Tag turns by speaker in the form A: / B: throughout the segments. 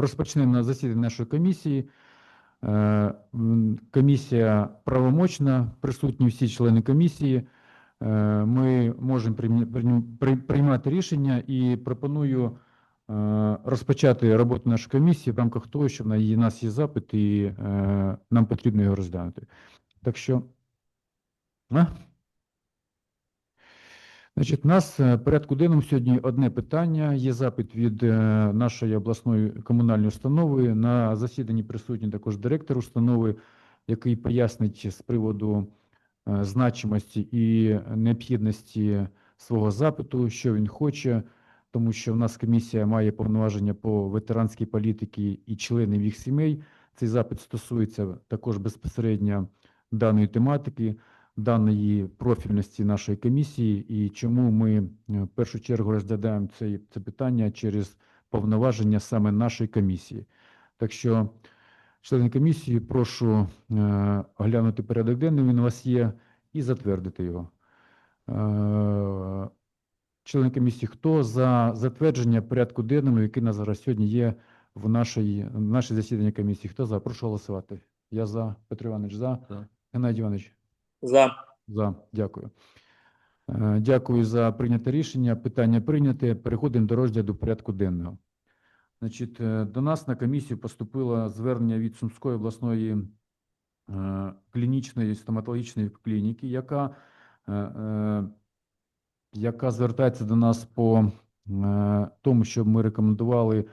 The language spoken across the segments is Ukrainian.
A: розпочнемо засідання нашої комісії. Е, Комісія правомочна, присутні всі члени комісії. Е, Ми можемо приймати рішення і пропоную е, розпочати роботу нашої комісії в рамках того, що в нас є запит, і нам потрібно його розглянути. Так що. Значить, у нас е, порядку денному сьогодні одне питання. Є запит від е, нашої обласної комунальної установи. На засіданні присутній також директор установи, який пояснить з приводу е, значимості і необхідності свого запиту, що він хоче, тому що в нас комісія має повноваження по ветеранській політиці і членів їх сімей. Цей запит стосується також безпосередньо даної тематики даної профільності нашої комісії і чому ми е, в першу чергу розглядаємо це, це питання через повноваження саме нашої комісії. Так що, члени комісії, прошу е, оглянути порядок денний, він у вас є, і затвердити його. Е, члени комісії, хто за затвердження порядку денному, який у нас зараз сьогодні є в нашій, в нашій засіданні комісії? Хто за? Прошу голосувати. Я за. Петро Іванович за.
B: За.
A: Геннадій Іванович.
C: За.
A: За. Дякую. Е, Дякую за прийняте рішення. Питання прийняте. Переходимо до розгляду порядку денного. Значить, е, до нас на комісію поступило звернення від Сумської обласної е, клінічної стоматологічної клініки, яка, яка звертається до нас по тому, щоб ми рекомендували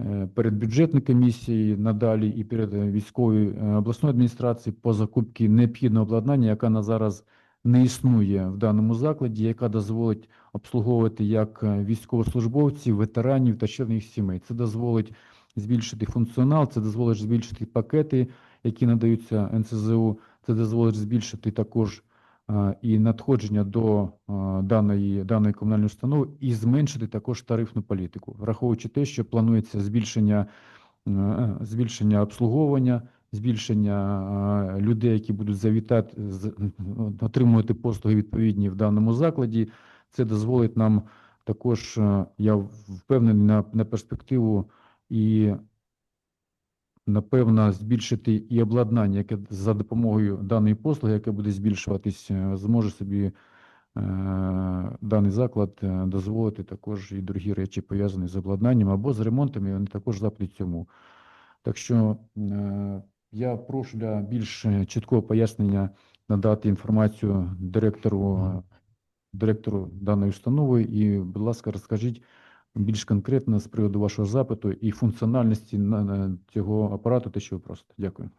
A: е, перед бюджетною комісією надалі і перед е, військовою е, обласною адміністрацією по закупці необхідного обладнання, яка на зараз не існує в даному закладі, яка дозволить обслуговувати як військовослужбовців, ветеранів та членів сімей. Це дозволить збільшити функціонал, це дозволить збільшити пакети, які надаються НСЗУ, це дозволить збільшити також і надходження до даної, даної комунальної установи і зменшити також тарифну політику, враховуючи те, що планується збільшення, збільшення обслуговування, збільшення людей, які будуть завітати, отримувати послуги відповідні в даному закладі. Це дозволить нам також, я впевнений, на, на перспективу і напевно збільшити і обладнання, яке за допомогою даної послуги, яке буде збільшуватись, е, зможе собі е, даний заклад е, дозволити також і другі речі пов'язані з обладнанням або з ремонтом, і вони також заплатять цьому. Так що я прошу для більш чіткого пояснення надати інформацію директору, директору даної установи. І, будь ласка, розкажіть більш конкретно з приводу вашого запиту і функціональності на, на цього апарату, те, що ви просите. Дякую.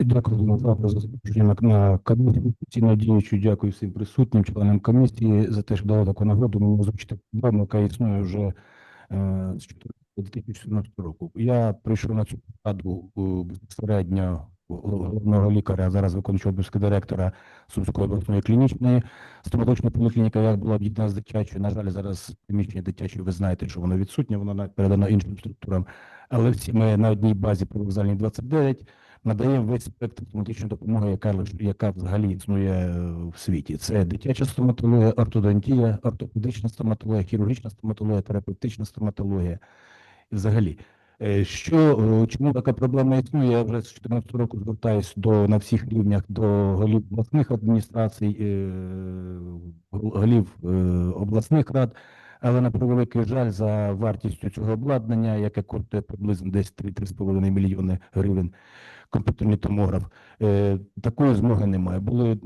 B: Дякую Дмитро, за запрошення на, комісію. Постійно діючу, дякую всім присутнім, членам комісії за те, що дали таку нагоду мені озвучити проблему, яка існує вже е, з 2014 року. Я прийшов на цю посаду е, безпосередньо головного лікаря, зараз виконуючого обов'язки директора Сумської обласної клінічної стоматологічної поліклініки, як була об'єднана з дитячою. На жаль, зараз приміщення дитячої, ви знаєте, що воно відсутнє, воно передано іншим структурам. Але всі ми на одній базі по вокзальній 29 надаємо весь спектр стоматичної допомоги, яка яка взагалі існує в світі. Це дитяча стоматологія, ортодонтія, ортопедична стоматологія, хірургічна стоматологія, терапевтична стоматологія. Взагалі. Е, Що е, чому така проблема існує? Я вже з 14 року звертаюся до на всіх рівнях до голів обласних адміністрацій, е, голів обласних рад. Але на превеликий жаль, за вартістю цього обладнання, яке коштує приблизно десь 3-3,5 мільйони гривень, комп'ютерний томограф, е, такої змоги немає. Були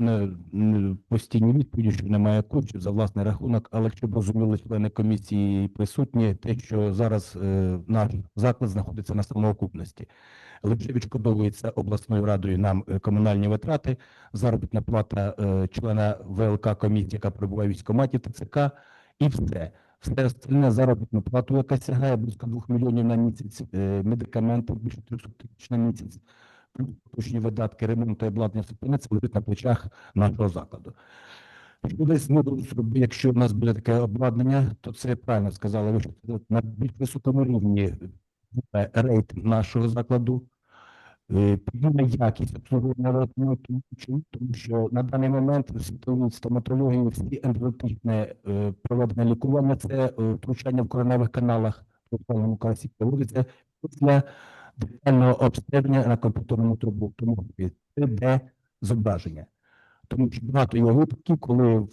B: не постійні відповіді, що немає коштів за власний рахунок, але щоб розуміли члени комісії присутні, те, що зараз е, наш заклад знаходиться на самоокупності. Лише відшкодовується обласною радою нам е, комунальні витрати, заробітна плата е, члена ВЛК комісії, яка перебуває в військкоматі ТЦК, і все. Все остальне заробітну плату, яка сягає близько 2 мільйонів на місяць, е, медикаменти більше 300 тисяч на місяць, плюс поточні видатки, ремонт та обладнання все це лежить на плечах нашого закладу. Десь ми якщо в нас буде таке обладнання, то це правильно сказали, ви що на більш високому рівні буде рейд нашого закладу, е, якість обслуговування рахунку, тому що на даний момент в світовій стоматології всі ендотичне е, проведення лікування це е, втручання в кореневих каналах, в класі проводиться після детального обстеження на комп'ютерному трубу, тому 3D зображення. Тому що багато є випадків, коли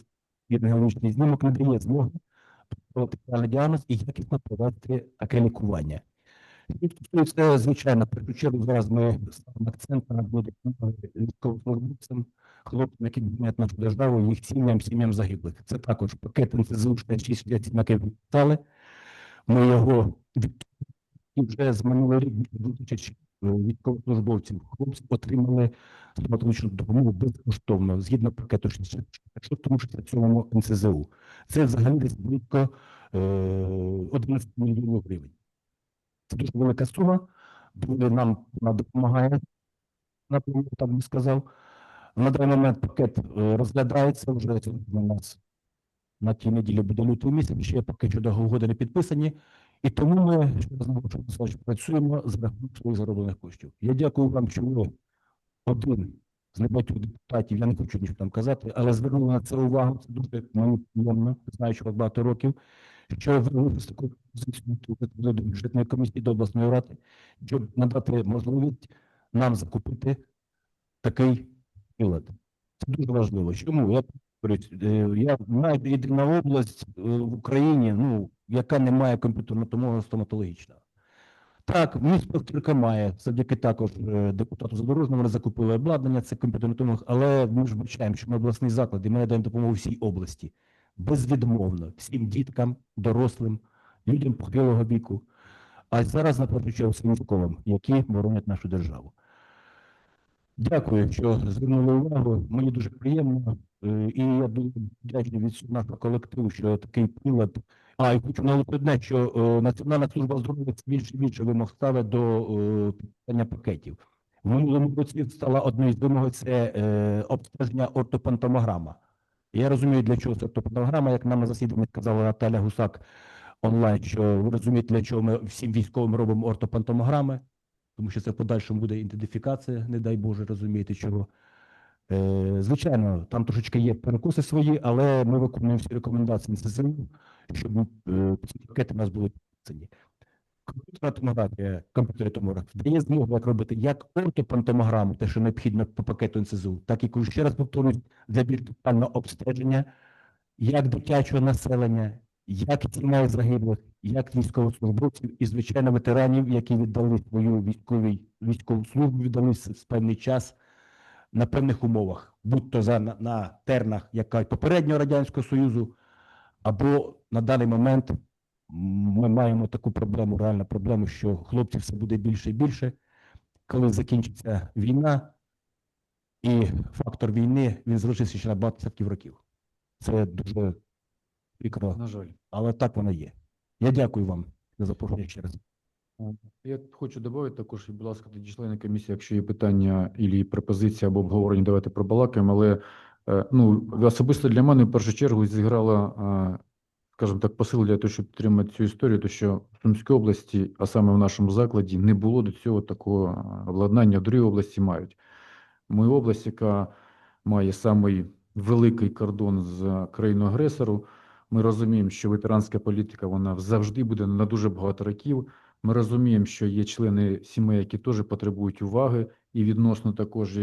B: рентгенологічний знімок не дає змоги діагноз і якісно провести таке лікування. І стосується, звичайно, чергу зараз ми ставимо акцент на допомогу військовослужбовцям, хлопцям, які боронять нашу державу, їх сім'ям, сім'ям загиблих. Це також пакет НСЗУ 67, який підписали. Ми його і вже з минулого рік більше 2000 військовослужбовців, хлопців отримали стоматологічну допомогу безкоштовно, згідно пакету 67 НСЗУ. Це взагалі близько е, 11 мільйонів гривень. Це дуже велика сума, дуже нам вона допомагає, напевно, так би сказав. На даний момент пакет е, розглядається вже у нас на тій неділі буде лютий місяць, ще поки що договори не підписані. І тому ми ще раз Олександр, працюємо за рахунок своїх зароблених коштів. Я дякую вам, що ви один з небагатьох депутатів, я не хочу нічого там казати, але звернули на це увагу. Це дуже мені приємно, знаючи вас багато років, що ви вийшли з такою до бюджетної комісії до обласної ради, щоб надати можливість нам закупити такий прилад. Це дуже важливо. Чому? Я я знаю єдина область е, в Україні, ну, яка не має комп'ютерного томографа стоматологічного. Так, місто Трика має, завдяки також е, депутату Задорожному, вони закупили обладнання, це комп'ютерний томограф, але ми ж бачаємо, що ми обласний заклад, і ми надаємо допомогу всій області. Безвідмовно, всім діткам, дорослим, людям похилого віку. А зараз, на першу чергу, всім військовим, які боронять нашу державу. Дякую, що звернули увагу. Мені дуже приємно. Е, І я дуже вдячний від нашого колективу, що такий прилад. А і хочу наголосити одне, що е, Національна служба здоров'я більше і більше вимог ставить до е, підписання пакетів. В минулому році стала одною з вимог це обстеження ортопантомограма. Я розумію, для чого це ортопантомограма, як нам на засіданні сказала Наталя Гусак онлайн, що ви розумієте, для чого ми всім військовим робимо ортопантомограми, тому що це в подальшому буде ідентифікація, не дай Боже, розумієте чого. Е, звичайно, там трошечки є перекуси свої, але ми виконуємо всі рекомендації НСЗУ, щоб е, ці пакети у нас були. Комп'ютерна томографія, комп'ютерний томограф. Дає змогу робити як ортопантомограму, те, що необхідно по пакету НСЗУ, так і ще раз повторюсь, для більш детального обстеження як дитячого населення, як сімей загиблих, як військовослужбовців і, звичайно, ветеранів, які віддали свою військові, військову службу, віддали з певний час на певних умовах, будь то за, на, на тернах, як кажуть, попереднього Радянського Союзу, або на даний момент ми маємо таку проблему, реальну проблему, що хлопців все буде більше і більше. Коли закінчиться війна, і фактор війни він залишився ще на багато десятків років. Це дуже прикро,
A: На жаль.
B: але так воно є. Я дякую вам за запрошення ще раз.
A: Я хочу додати також, будь ласка, тоді члени комісії, якщо є питання і пропозиції або обговорення, давайте пробалакаємо. Але е, ну, особисто для мене в першу чергу зіграла, е, скажімо так, посил для того, щоб підтримати цю історію, то що в Сумській області, а саме в нашому закладі, не було до цього такого обладнання. В другій області мають. Ми область, яка має самий великий кордон з країною агресору. Ми розуміємо, що ветеранська політика вона завжди буде на дуже багато років. Ми розуміємо, що є члени сімей, які теж потребують уваги, і відносно також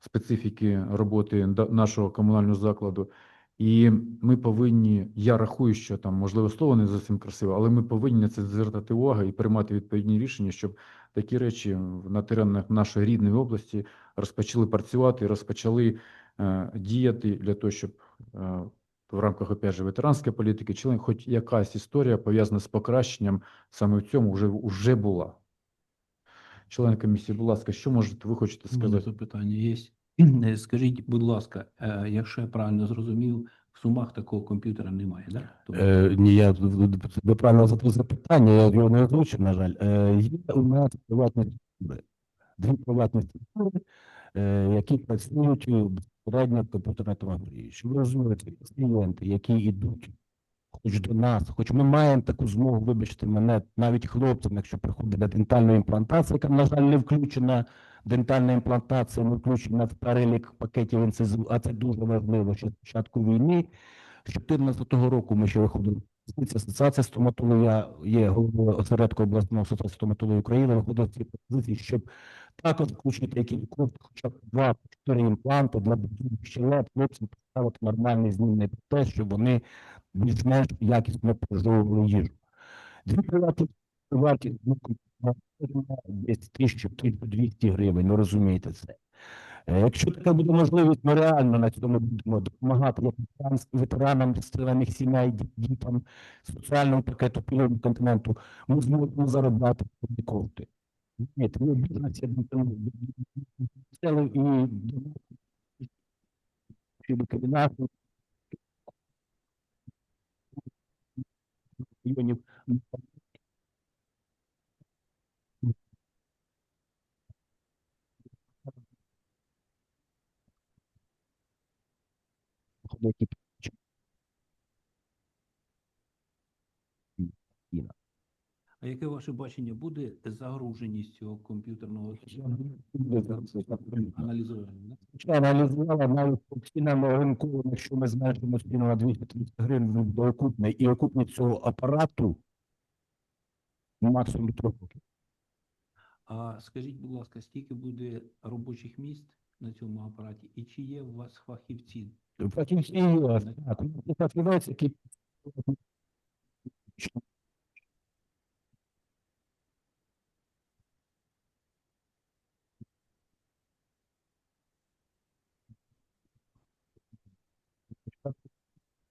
A: специфіки роботи нашого комунального закладу. І ми повинні, я рахую, що там можливо слово не зовсім красиве, але ми повинні на це звертати увагу і приймати відповідні рішення, щоб такі речі на теренах нашої рідної області розпочали працювати, розпочали е, діяти для того, щоб е, в рамках опять же ветеранської політики, член, хоч якась історія пов'язана з покращенням саме в цьому вже, вже була. Член комісії, будь ласка, що можете ви хочете сказати?
C: запитання є. Е, Скажіть, будь ласка, е, якщо я правильно зрозумів, в Сумах такого комп'ютера немає, да? Тобто,
B: Е, ні, я ви правильно задали запитання, я його не озвучив, на жаль. Е, є у нас приватні структури, дві приватні структури, які працюють безпосередньо в комп'ютерній томографії. Щоб ви розуміли, ці пацієнти, які йдуть хоч до нас, хоч ми маємо таку змогу, вибачте мене, навіть хлопцям, якщо приходить на дентальну імплантацію, яка, на жаль, не включена, дентальна імплантація не включена в перелік пакетів НСЗУ, а це дуже важливо, що з початку війни. З 2014 року ми ще виходили Асоціація стоматологів, я є головою осередку обласного асоціації стоматології України, виходить ці пропозиції, щоб також включити якісь кошти, хоча б два-чотири імпланти для щелеп, хлопцям поставити нормальний змінний процес, щоб вони більш-менш якісно прожовували їжу. Дві приватні вартість ну, десь 1000-1200 гривень, ви розумієте це. Е, Якщо така буде можливість, ми реально на цьому будемо допомагати ветеранам стріляних сімей, дітям, соціальному пакету пільгового континенту, ми зможемо заробляти кошти. Ні, тому бізнес я думаю, місцевий і
C: А яке ваше бачення буде загруженість цього комп'ютерного аналізування?
B: Аналізувала навіть по цінам ринку, якщо ми зменшимо ціну на 230 гривень до окупної і окупність цього апарату ну, максимум трьох років.
C: А скажіть, будь ласка, скільки буде робочих місць на цьому апараті, і чи є у вас фахівці?
B: Фахівці є, так, у нас є фахівець, який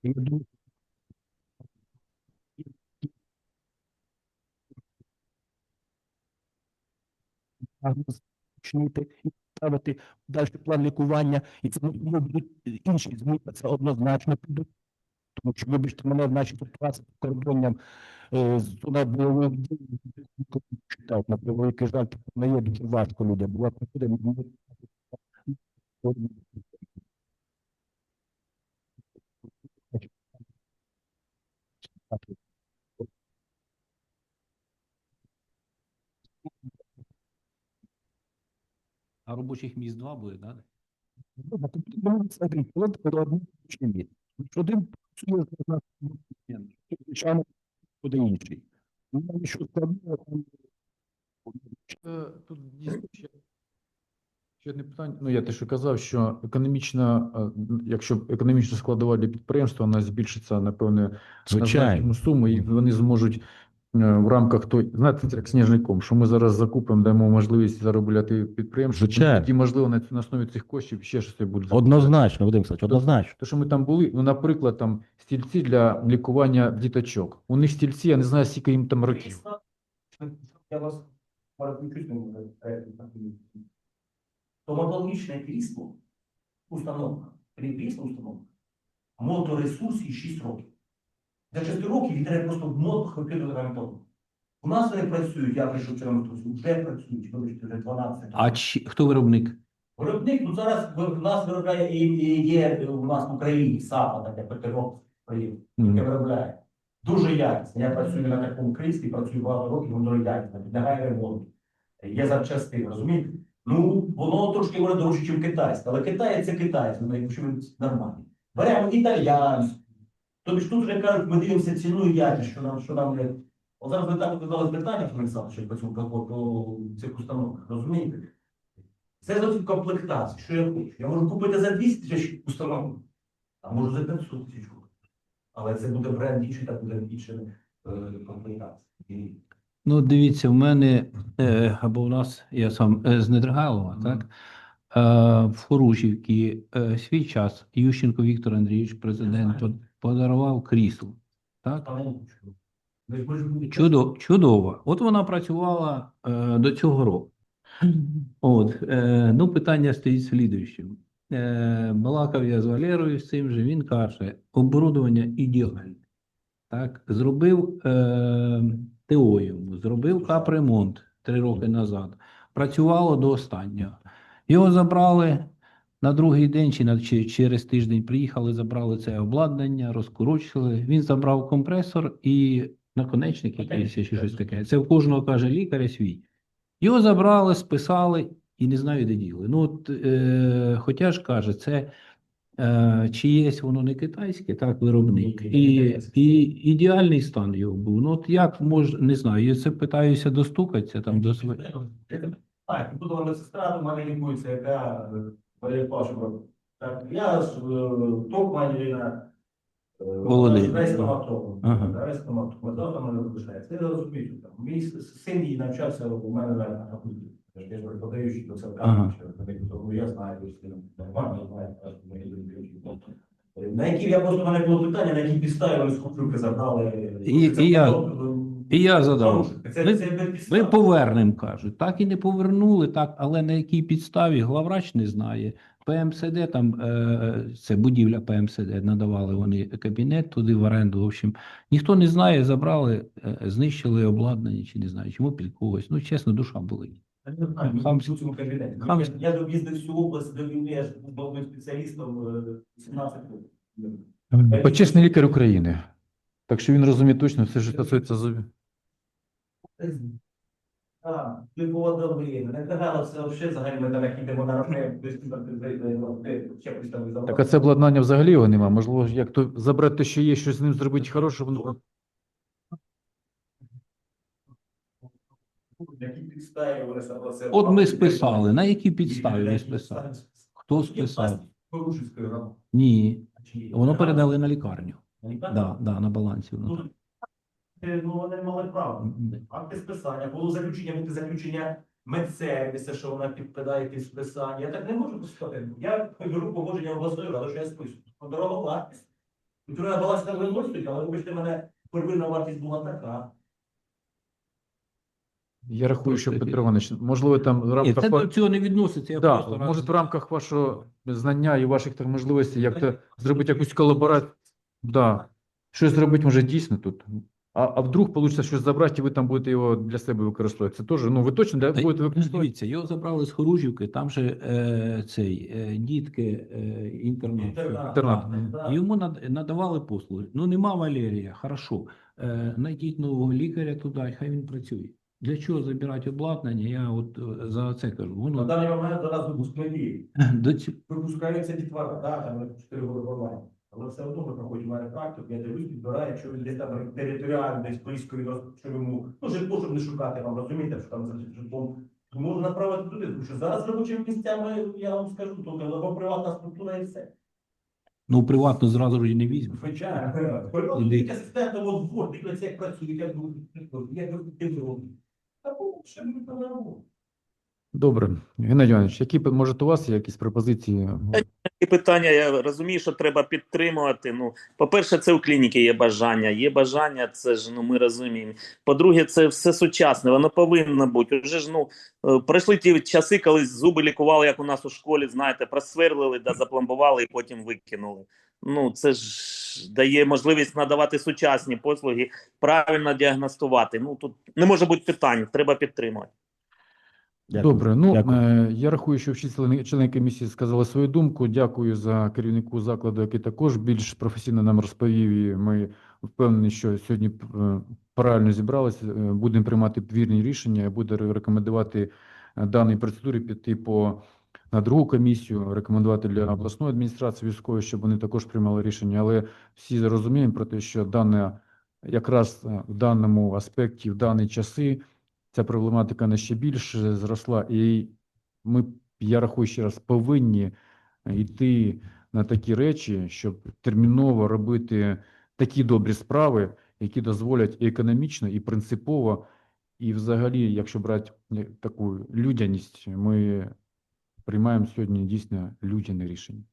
B: І ставити далі план лікування, і це можливо будуть інші зміни, це однозначно підуть. Тому що, вибачте мене, в нашій ситуації з кордонням е, з бойових дій читав, на превеликий жаль, не є дуже важко людям. Була приходить,
C: А робочих місць два буде, так?
B: Один пілот, працює з нас, буде інший. Ну, що складно, там
A: Е, Тут дійсно ще, ще одне питання. Ну, я те, що казав, що економічна, е, якщо економічна складова для підприємства, вона збільшиться, напевне, на суму, і вони зможуть е, в рамках той, знаєте, як сніжний ком, що ми зараз закупимо, даємо можливість заробляти підприємству.
B: Звичайно.
A: Тоді, можливо, на, на основі цих коштів ще щось буде.
B: Однозначно, Вадим Олександрович, однозначно.
A: Те, що ми там були, ну, наприклад, там стільці для лікування діточок. У них стільці, я не знаю, скільки їм там років.
D: Я вас. Стоматологічне крісло, установка, крісло установка, моторесурс і 6 років. За 6 років їх треба просто комп'ютерна методу. У нас вони працюють, я прийшов вчора тут, вже працюють, вибачте, вже 12. років.
C: А чи, хто виробник?
D: Виробник, ну зараз в нас виробляє і, і є у нас в Україні САПа, таке Петербург, яке виробляє. Дуже якісно. Я працюю на такому кріслі, працюю багато років, воно якісно, підлягає ремонту. Є запчастини, розумієте? Ну, воно трошки може дорожче, ніж китайське, але Китай це китайське, ну, якщо він нормальний. Беремо італіянську. Тобто ж тут вже кажуть, ми дивимося ціну і якість, що нам, що нам не. От зараз ви так задали питання, що по цьому по, цих установках, розумієте? Це зовсім комплектація. Що я хочу? Я можу купити за 200 тисяч установок, а можу за 500 тисяч. Але це буде бренд інший, так буде інша е, комплектація.
C: Ну, дивіться, в мене е, або в нас, я сам е, з Недригайлова,
A: Мгм.
C: так? Е, в Хорушівці е, свій час Ющенко Віктор Андрійович, президент, под- подарував крісло. Так? Чудо, чудово. От вона працювала е, до цього року. От, е, ну, питання стоїть слідуючим. Е, балакав я з Валерою з цим же, він каже, оборудовання ідеальне. Так, зробив е, ТО зробив капремонт три роки назад. Працювало до останнього. Його забрали на другий день чи, на, чи через тиждень приїхали, забрали це обладнання, розкорочили. Він забрав компресор і наконечник якийсь чи щось таке. Це в кожного каже лікаря свій. Його забрали, списали і не знаю, де діли. Ну, от, е, хоча ж каже, це Е, чиєсь воно не китайське, так, виробник. І, і ідеальний стан його був. Ну, от як може, не знаю, я це питаюся достукатися там до своїх.
B: Так, тут у мене сестра до мене лікується, яка е, Валерій Так, я ж топ Маніліна.
C: Володимир.
B: Весь. Весь стоматолог. Метода мене залишається. Я розумію, там. Мій син її навчався у мене на факультеті. Я ж я до церкви, тому я знаю, що нормально знає, що мені на які я просто мене було питання, на які підстави вони з Купрюки забрали.
C: І- і я- І я задав.
B: Це,
C: Ми-
B: це
C: Ми повернемо, кажуть. Так і не повернули, так, але на якій підставі главврач не знає. ПМСД, там е, це будівля ПМСД, надавали вони кабінет туди в оренду. В общем, ніхто не знає, забрали, е, знищили обладнання, чи не знаю, чому під когось. Ну, чесно, душа болить.
B: Я не знаю, в цьому кабінеті.
C: Хамський.
B: Я всю область до війни, я ж був головним спеціалістом е, 17 років.
A: Почесний лікар України. Так що він розуміє точно все, що стосується зубів.
B: Так, типова долина, не казала, це взагалі взагалі ми там як йдемо на рахунок, десь там ще там забрав.
A: Так а це обладнання взагалі його нема. Можливо, як то забрати те, що є, щось з ним зробити хороше. воно-
B: Які вони?
C: От ми списали. На якій підставі ви списали? Хто списав?
B: Порушівської.
C: Ні. Воно передали на лікарню.
B: Не так?
C: Да, да, на балансі воно.
B: Ну, ну, вони мали право. Акти списання, було заключення, бути заключення медсервіса, що вона підпадає під списання. Я так не можу писати. Я беру погодження обласної ради, що я списую. Ну, Дорога вартість. Культурна баланс там виносить, але вибачте мене, первинна вартість була така.
A: Я рахую, що Петро Іванович, можливо, там в
C: Ні,
A: рамках
C: це
A: ва-
C: до цього не відноситься. Я
A: да,
C: просто
A: може,
C: раз-
A: в рамках вашого знання і ваших там можливостей, як то зробити якусь колаборацію. Да. Щось зробити може дійсно тут. А, а вдруг вийде щось забрати, і ви там будете його для себе використовувати. Це теж, ну ви точно
C: Та й-
A: будете використовувати?
C: Дивіться, його забрали з Хоружівки, там же е, цей е, дітки е, інтернат.
A: Інтернат.
B: так.
C: Йому над- надавали послуги. Ну нема Валерія, хорошо. Е, найдіть нового лікаря туди, хай він працює. Для чого забирати обладнання? Я от е, за це кажу.
B: На даний момент до нас випускники.
C: до ці-
B: Випускаються дітвора, да, там 4 роки онлайн. Але все одно ми проходимо практику, я дивлюсь, підбираю, якщо він десь там територіально, десь близько від що йому, ну, житло, щоб не шукати вам, розумієте, що там за житлом, то можна направити туди, тому що зараз робочими місцями, я вам скажу, тут або приватна структура і все.
C: ну приватно зразу ж і не візьме.
B: Звичайно. Асистентом от двор, дивляться, як працюють, як як
A: Добре. Геннадій Іванович, які може у вас є якісь пропозиції?
E: Такі питання я розумію, що треба підтримувати. Ну, по-перше, це у клініки є бажання. Є бажання, це ж ну ми розуміємо. По-друге, це все сучасне, воно повинно бути. Уже ж ну е, пройшли ті часи, коли зуби лікували, як у нас у школі, знаєте, просверлили, да запломбували і потім викинули. Ну, це ж дає можливість надавати сучасні послуги, правильно діагностувати. Ну тут не може бути питань, треба підтримувати.
F: Дякую.
A: Добре, ну
F: Дякую.
A: е, я рахую, що всі члени, комісії сказали свою думку. Дякую за керівнику закладу, який також більш професійно нам розповів. І ми впевнені, що сьогодні е, правильно зібралися. е, Будемо приймати вірні рішення. Я буду рекомендувати даній процедурі піти по на другу комісію, рекомендувати для обласної адміністрації військової, щоб вони також приймали рішення. Але всі розуміємо про те, що дане якраз е, в даному аспекті, в дані часи. Ця проблематика не ще більше зросла, і ми, я рахую ще раз, повинні йти на такі речі, щоб терміново робити такі добрі справи, які дозволять і економічно, і принципово, і взагалі, якщо брати е, таку людяність, ми приймаємо сьогодні дійсно людяне рішення.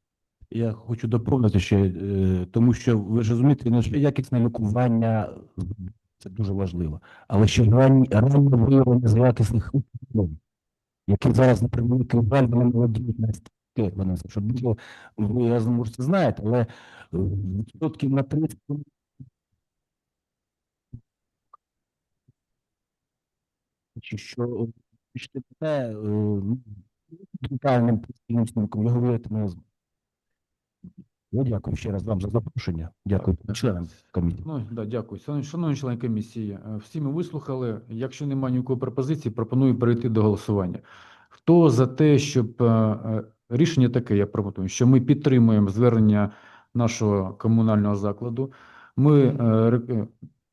F: Я хочу доповнити ще, е, тому що ви ж розумієте, ну, якісне лікування це дуже важливо. Але ще ранні раннє виявлення злякісних хвороб, які зараз, наприклад, жаль, вони молодіють настільки, вони щоб було, ви може, це знаєте, але е, відсотків на 30 чи що що те, е, ну, детальним постійним ви говорите не зможу. Я дякую ще раз вам за запрошення. Дякую
A: Так,
F: членам комісії.
A: Ну, да, дякую. Шановні- Шановні члени комісії, е, всі ми вислухали. Якщо немає ніякої пропозиції, пропоную перейти до голосування. Хто за те, щоб е, е, рішення таке, я пропоную, що ми підтримуємо звернення нашого комунального закладу. Ми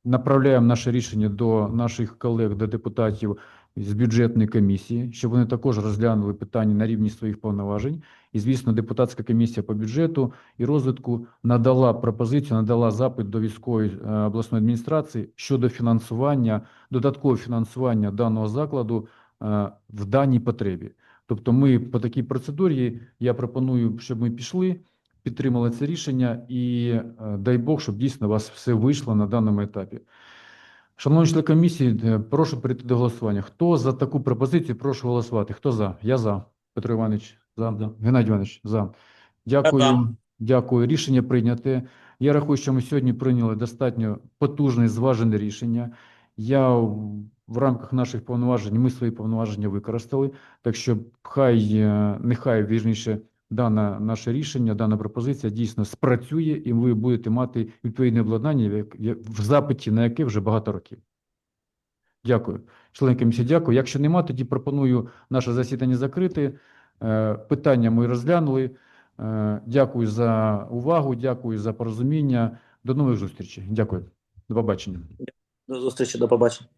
A: направляємо наше рішення до наших колег, до депутатів з бюджетної комісії, щоб вони також розглянули питання на рівні своїх повноважень. І, звісно, депутатська комісія по бюджету і розвитку надала пропозицію, надала запит до військової е, обласної адміністрації щодо фінансування, додаткового фінансування даного закладу е, в даній потребі. Тобто, ми по такій процедурі я пропоную, щоб ми пішли, підтримали це рішення, і е, дай Бог, щоб дійсно у вас все вийшло на даному етапі. Шановні члени комісії, е, прошу перейти до голосування. Хто за таку пропозицію? Прошу голосувати. Хто за? Я за. Петро Іванович, за. Геннадій Іванович, за. Дякую.
E: за.
A: Дякую. Рішення прийняте. Я рахую, що ми сьогодні прийняли достатньо потужне, зважене рішення. Я в- в рамках наших повноважень, ми свої повноваження використали. Так що хай, е, нехай вірніше, дане наше рішення, дана пропозиція дійсно спрацює, і ви будете мати відповідне обладнання, в запиті на яке вже багато років. Дякую. Члени комісії, дякую. Якщо нема, тоді пропоную наше засідання закрити. Е, Питання ми розглянули. Е, Дякую за увагу, дякую за порозуміння. До нових зустрічей. Дякую. До побачення.
E: До зустрічі, до побачення.